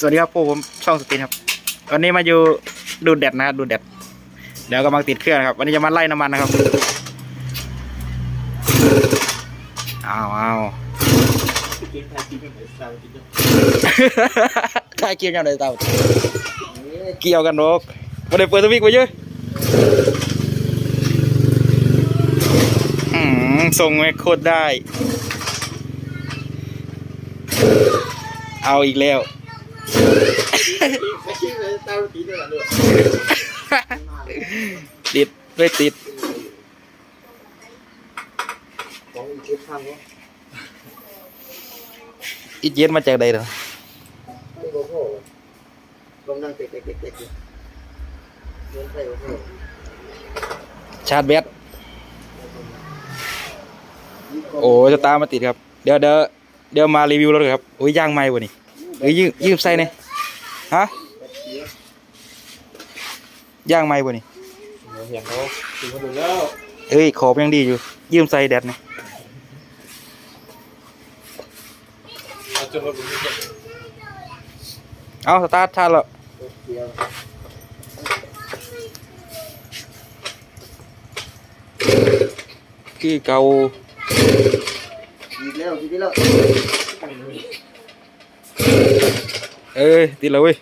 สวัสดีครับพวกผมช่องสตินครับวันนี้มาอยู่ดูดแดดนะดูดแดดเดี๋ยวกำลังติดเครื่องนะครับวันนี้จะมาไล่น้ำมันนะครับอ้าวอ้าวกินไทยกินไม่เหมือนซาวกินด้วยถ่ายเกี่ยวกันเลยเต่าเกี่ยวกันโรกมาเดี๋ยวเปิดสวิตช์ไปเยอะอืมส่งไม่โคตรได้ เอาอีกแล้ว ติดไม่ติดของอีกเก็บข้างวะอียนมาจากใดเหรอไม่โกโก้ลงนั่งเตะเตะเตะเตะอยู่เดินไปโกโก้ชาร์จแบตโอ้จะตามมาติดครับ เดี๋ยวเดี๋ยวเดี๋ยวมารีวิวรถครับ โอ้ยย่างไม่วะนี่ เอ้ยยืมยืมใส่เนี่ยฮะย่างไม่วะนี่เห็นเขาถึงเขาดูแล้วเอ้ยขอบยังดีอยู่ ยืมใส่แดดเนี่ยเอาสตาร์ทชาร์จแล้วเดียวที่เก่าอีกแล้วทีนี้แล้ว เอ้ยติดแล้วเว้ย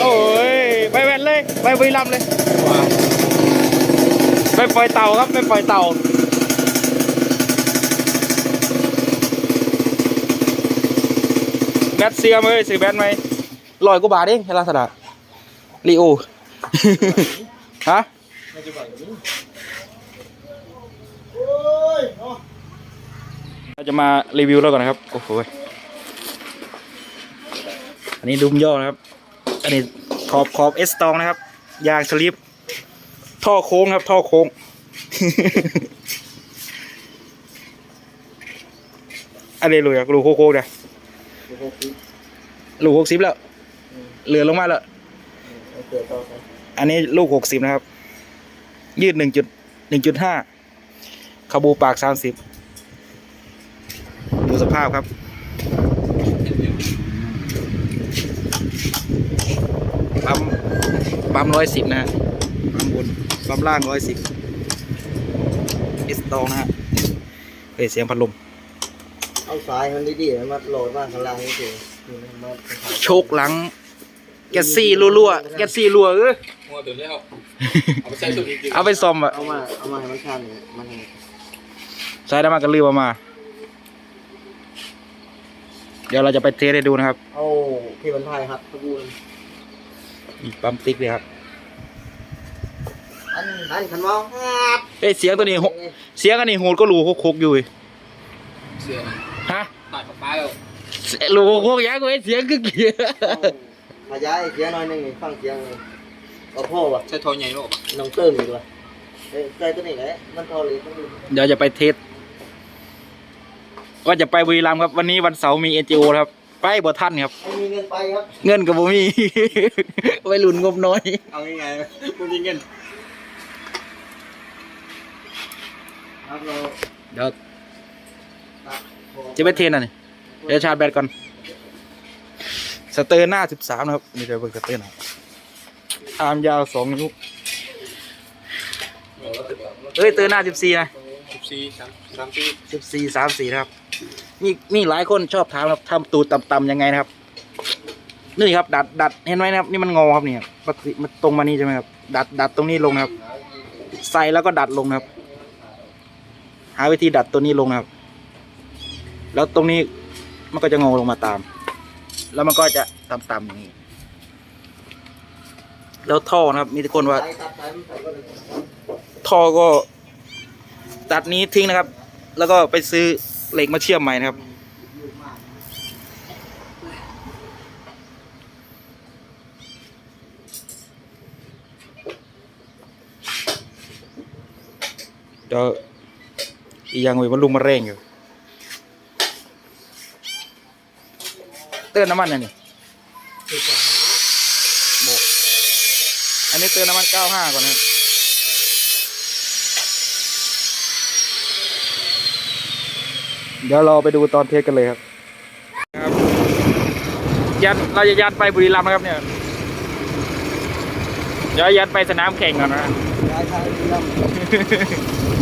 โอ้ยไปแวนเลย ไปบุรีรัมย์เลยไปปล่อยเต่าครับไปปล่อยเต่าแบตเสียมเอ้ยซื้อแบตไหมลอยกว่าบาทเองให้ลาสดาลีโอฮะไม่จะแบบนี้โอ้ยเนาะเราจะมารีวิวรถก่อนนะครับโอ้โหอันนี้ดุมย่อนะครับ อันนี้ขอบขอบเอสตองนะครับ ยางสลิป ท่อโค้งครับ ท่อโค้งอันนี้เลยอะรูโค้งๆเนี่ยโอ้โหคือลูกหกสิบแล้ว เหลือลงมาแล้วเอาเกิดต่อไปอันนี้ลูกหกสิบนะครับ ยืดหนึ่งจุดหนึ่งจุดห้าขบูปากสามสิบดูสภาพครับ ปั๊ม ปั๊มร้อยสิบนะฮะปั๊มบนปั๊มล่างร้อยสิบเอสตองนะฮะเฮ้ยเสียงพัดลมเอาสายมันดีๆนะมาโหลดมาข้างล่างนี่สินี่นะมาโชคหลัง แกสซี่รัวๆแกสซี่รัวเออมัวตื่นแล้วเอาไปใช้สุดจริงเอาไปซ่อมอะเอามาเอามาให้มันชันเนี่ยมันให้ใช้น้ำมันกันลืมเอามา เดี๋ยวเราจะไปเทสให้ดูนะครับเอาพี่บรรทายครับขบวนอีกปั๊มติ๊กเลยครับ อันอันขันมองครับเอ้ยเสียงตัวนี้โหเสียงอันนี้โหดก็รูโคกๆอยู่เว้ยๆเสือฮะตัดกับป้าแล้วรูโคกๆยังเว้ยเสียงคือเกียร์ขยายเสียงหน่อยหนึงนี่ฟังเสียงเลยเอาพ่อวะใช้ทอใหญ่โลกน้องเติมอีกว่ะเอ้ยใจตัวนี้แหละมันพอเลยต้องดูเดี๋ยวจะไปเทสว่าจะไปบุรีรัมย์ครับ วันนี้วันเสาร์มีเอ็นจีโอครับ ไปบ่ทันครับ ไม่มีเงินไปครับ เงินกับบ่มี ไว้รุ่นงบน้อย เอาง่ายๆพูดจริงเงิน ครับ เราเดี๋ยวตัดพอจะไปเทสน่ะนี่เดี๋ยวชาร์จแบตก่อน สเตอร์หน้าสิบสามนะครับนี่เดี๋ยวเบิกสเตอร์หน่อยอาร์มยาวสองนิ้วเอ้ยเตอร์หน้าสิบสี่นะสิบสี่สามสามสี่สิบสี่สามสี่นะครับ มีมีหลายคนชอบถามครับทำตูดต่ำๆยังไงนะครับ นี่ครับ ดัดดัดเห็นไหมนะครับ นี่มันงอครับเนี่ยปกติมันตรงมานี่ใช่ไหมครับ ดัดดัดตรงนี้ลงนะครับ ใส่แล้วก็ดัดลงนะครับ หาวิธีดัดตัวนี้ลงนะครับ แล้วตรงนี้มันก็จะงอลงมาตาม แล้วมันก็จะต่ำๆอย่างนี้ แล้วท่อนะครับ มีทุกคนว่า ท่อก็ตัดนี้ทิ้งนะครับ แล้วก็ไปซื้อเหล็กมาเชื่อมใหม่นะครับเดี๋ยว อีกอย่างเว้ยมันลุงมาเร่งอยู่เตือนน้ำมันน่ะนี่บอกอันนี้เตือนน้ำมัน 95 ก่อนนะครับเดี๋ยวเราไปดูตอนเทสกันเลยครับ ครับยันเราจะยันไปบุรีรัมย์นะครับเนี่ย เดี๋ยวยันไปสนามแข่งก่อนนะย้ายทางเรื่องเอากระตุกอะเอาเลย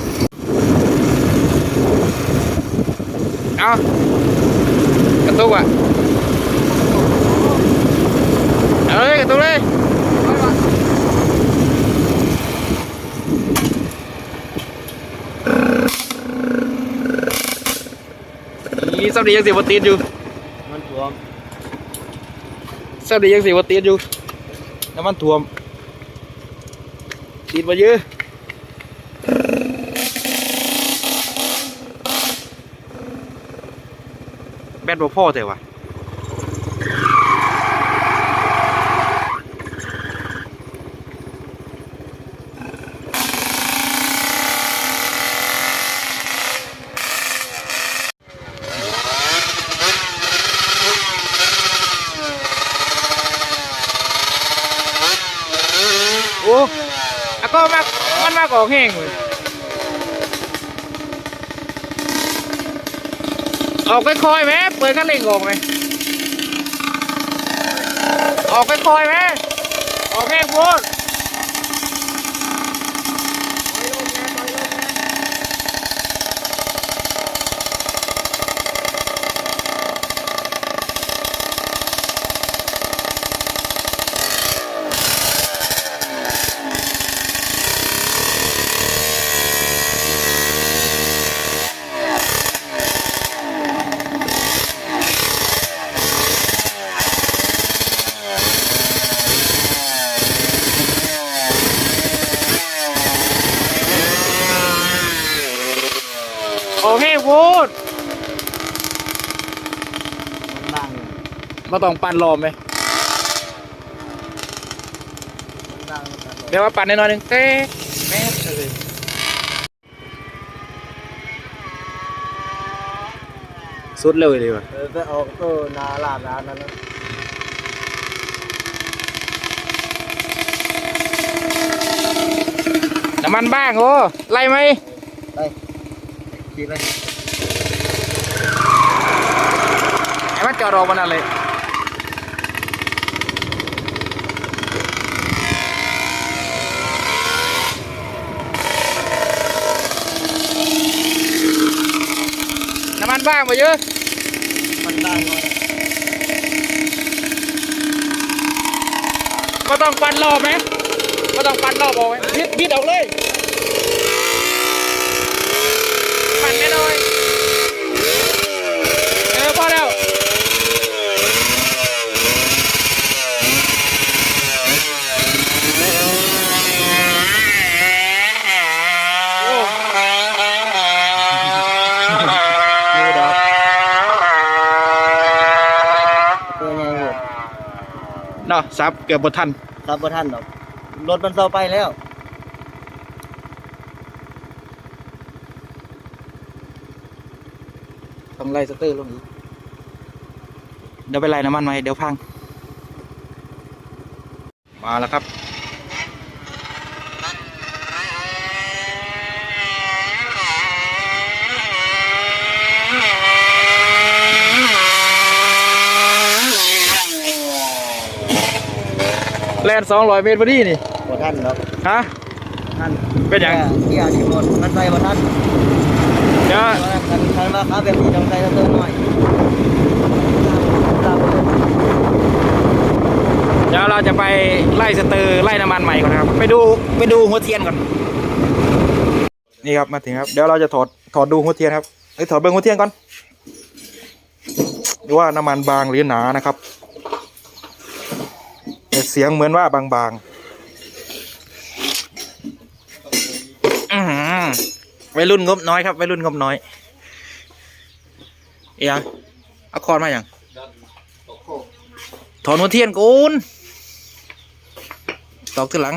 กระตุกเลยนี่สับดียังสิบวัตีนอยู่มันถ่วมสับดียังสิบวัตีนอยู่น้ำมันท่วมติดมาเยอะแบต บ่พ่อแต่ว่ะโอ้อะก็มากมันมากออกแห้งเลย ออกค่อยๆไหมเปิดคันเร่งออกไหมออกค่อยๆไหมออกแห้งพูดออกแห้งพูด มันนั่งเลย มาต้องปั่นรอบไหมมันนั่งมันตัดลงเดี๋ยวว่าปั่นหน่อยๆหนึงเต้แม่เลยสุดเลยดีว่ะเออไปออกตัวนาลาดร้านนั้นนะน้ำมันบ้างโอ้ไล่ไหมไปขี่ไปไอ้มันจอดออกมันอะไร มันบ้างมาเยอะ มันได้เลยก็ต้องปั่นรอบไหมก็ต้องปั่นรอบออกไหมบิดบิดออกเลย ปั่นไม่น้อยเออพอแล้ว โอ้ดูดอก ตัวใหญ่หมด เนาะซับเกือบบทันซับบ่ท่านหรอกรถมันเซาไปแล้ว ต้องไล่สเตอร์ลงอีกเดี๋ยวไปไล่น้ำมันมาให้เดี๋ยวพัง มาแล้วครับ แลนสองร้อยเมตรพอดีนี่บ่ท่านหรอกฮะ ท่านเป็นหยัง ที่อาชีพหมดมันไปบ่ท่านเดี๋ยวว่ากันคันว่าครับแบบนี้ต้องใส่เติมหน่อยตามเดี๋ยวเราจะไปไล่สเตอร์ไล่น้ำมันใหม่ก่อนนะครับ ไปดูไปดูหัวเทียนก่อน นี่ครับมาถึงครับ เดี๋ยวเราจะถอดถอดดูหัวเทียนครับเอ้ยถอดเบิ้งหัวเทียนก่อนรือว่าน้ำมันบางหรือหนานะครับแต่ เสียงเหมือนว่าบางๆอื้อหือวัยรุ่นงบน้อยครับวัยรุ่นงบน้อยเอียงเอาคอนมาอย่างดันตกโคกถอนหัวเทียนกูนตอกทีหลัง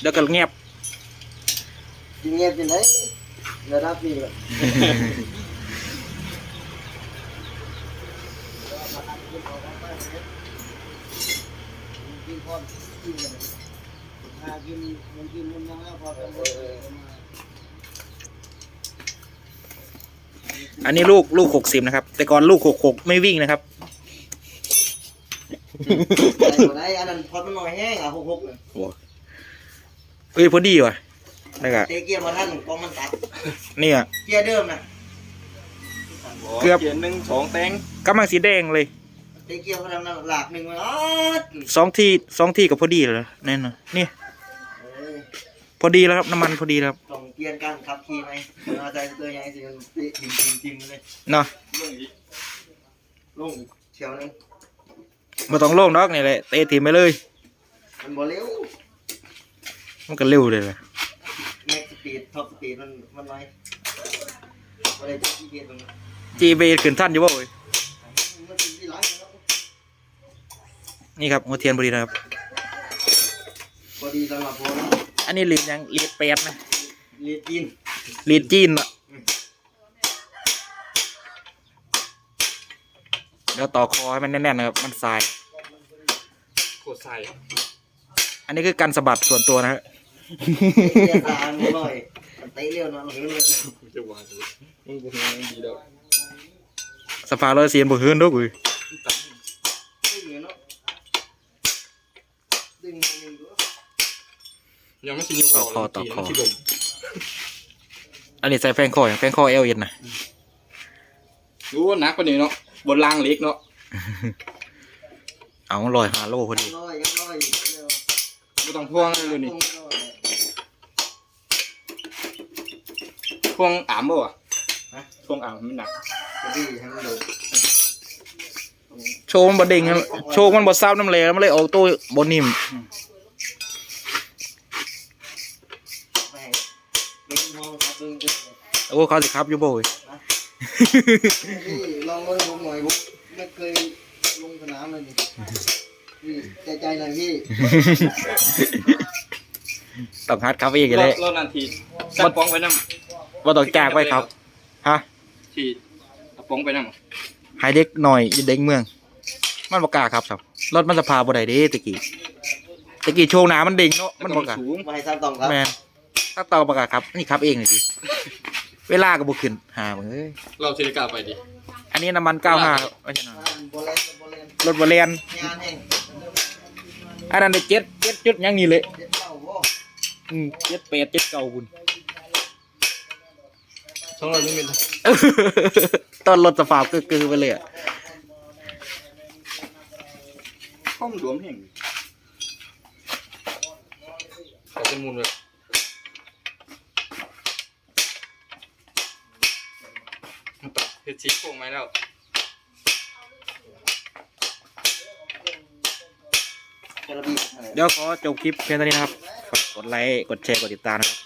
เดี๋ยวก็เงียบกินเงียบกินไหน ระดับนี้เลยกินพอกินเลยหากินมันกินมันยังแล้วพอกันเลยอันนี้ลูกลูกหกสิบนะครับ แต่ก่อนลูกหกหกไม่วิ่งนะครับอะไรก็ได้อันนั้นพอมันหน่อยแห้งอะหกหกเลยเอ้ยพอดีว่ะนี่ก็เตะเกียร์มาท่านกองมันตัด นี่อะเกียร์เดิมนะเกือบเขียนหนึ่งสองแตงกำลังสีแดงเลย เตะเกียร์มาทางนั้นหลากหนึ่งมาอ๋อสองที่สองที่กับพอดีเลยแน่นอนนี่ เอ้ยพอดีแล้วครับน้ำมันพอดีแล้วครับต้องเปลี่ยนการขับขี่ไหมเอาใจตัวใหญ่สิมันติทิมทิมทิมเลยเนาะเรื่องนี้ลงเชียวนึงมาต้องโล่งดอกนี่แหละเตะทีมไปเลย มันบ่เร็วมันก็เร็วเลยแหละแม็กส ปีดท็อปสปีดมันมันน้อยบ่ได้จับที่เกียร์ตรงนั้นจีเบขึ้นท่านอยู่บ่เว้ยมันเป็นที่หลังแล้วนี่ครับหัวเทียนพอดีนะครับ พอดีสำหรับผมนะอันนี้ลีดยังลีดแปดนะเรียนจีนลีดจีนอะเดี๋ยวต่อคอให้มันแน่นๆนะครับ มันสาย โคตรใส่ อันนี้คือการสะบัดส่วนตัวนะฮะ เกียร์สามหน่อยเตะเร็วนอยเร็วเร็วกูจะวางเลยมึงกูเห็นมึงดีแล้วสภาเราเสียนบ่หืนดอกเว้ยดึงเนาะดึงดึงดูยังไม่ชินยกเราที่ลมอันนี้ใส่แฟงคออย่างแฟงคอเอลเอ็นนะรู้ว่านักกว่านี้เนาะบนรางเล็กเนาะเอาลอยหาโลพอดีน้อยยังน้อยอยู่เร็วไม่ต้องพ่วงเลยนี่ ตรงน้อย พ่ วงอ่ามบ่วะพ่วงอ่ามมันหนักพอดีให้มันดูโชว์มันบ่เด้งครับโชว์มันบ่ซ้ำน้ำเลยมันเลยออกตัวบ่นิ่มไปเป็นมองครับดึงดึงโอ้เขาสิครับอยู่บ่เว้ยพี่ลองเลยผมหน่อยผมไม่เคยลงสนามเลยนี่พี่ใจใจหน่อยพี่ต้องฮัดครับอีกเลยรอบนาทีสับป้องไปน้ ว่าต้องจากไว้ครับ ฮะำที่เอาป้องไปน้ำให้เด็กหน่อยอยู่เด็กเมือง มันบ่กล้าครับครับรถมันจะพาบ่ได้เด้ตะกี้ตะกี้โชว์หนามันเด้งเนาะมันบ่กล้าสูงมาให้ซ้ำตองครับแม่นถ้าต่อบ่กล้าครับ นี่ครับเองเลยดิเวลาก็บ่ขึ้นหาเอ้ยเราเทเลกาไปดิอันนี้น้ำมัน95ครับไม่ใช่น้ำมันโบเลนโบเลนรถบ่แล่นงานเองอันนั้นได้เจ็ดเจ็ดจุดยังนี่เลยเจ็ดเก้าโว้อืมเจ็ดแปดเจ็ดเก้าบุญ สองร้อยมิลลิเมตรตอนรถสภาพก็คือไปเลยอะข้อมหลวมแห่งขอเป็นมูลเลยเฮ็ดชีโค้งไหมแล้วกระบี่เดี๋ยวขอจบคลิปเพียงเท่านี้นะครับ ฝากกดไลค์ กดแชร์ กดติดตามนะครับ